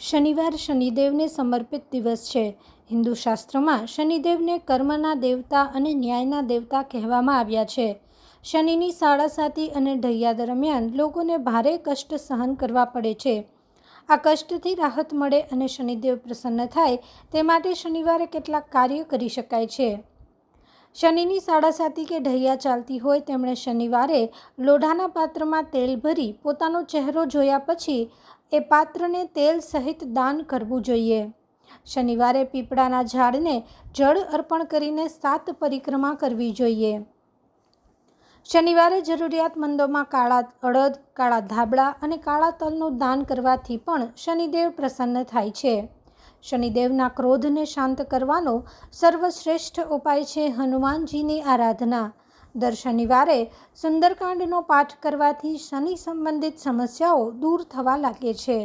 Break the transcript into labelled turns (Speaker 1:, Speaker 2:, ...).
Speaker 1: શનિવાર શનિદેવને સમર્પિત દિવસ છે. હિન્દુ શાસ્ત્રમાં શનિદેવને કર્મના દેવતા અને ન્યાયના દેવતા કહેવામાં આવ્યા છે. શનિની સાડાસાતી અને ઢૈયા દરમિયાન લોકોને ભારે કષ્ટ સહન કરવા પડે છે. આ કષ્ટથી રાહત મળે અને શનિદેવ પ્રસન્ન થાય તે માટે શનિવારે કેટલાક કાર્ય કરી શકાય છે. શનિની સાડાસાતી કે ઢૈયા ચાલતી હોય તેમણે શનિવારે લોઢાના પાત્રમાં તેલ ભરી પોતાનો ચહેરો જોયા પછી એ પાત્રને તેલ સહિત દાન કરવું જોઈએ. શનિવારે પીપળાના ઝાડને જળ અર્પણ કરીને સાત પરિક્રમા કરવી જોઈએ. શનિવારે જરૂરિયાતમંદોમાં કાળા અડદ, કાળા ધાબળા અને કાળા તલનું દાન કરવાથી પણ શનિદેવ પ્રસન્ન થાય છે. શનિદેવના ક્રોધને શાંત કરવાનો સર્વશ્રેષ્ઠ ઉપાય છે હનુમાનજીની આરાધના. દર શનિવારે સુંદરકાંડનો પાઠ કરવાથી શનિ સંબંધિત સમસ્યાઓ દૂર થવા લાગે છે.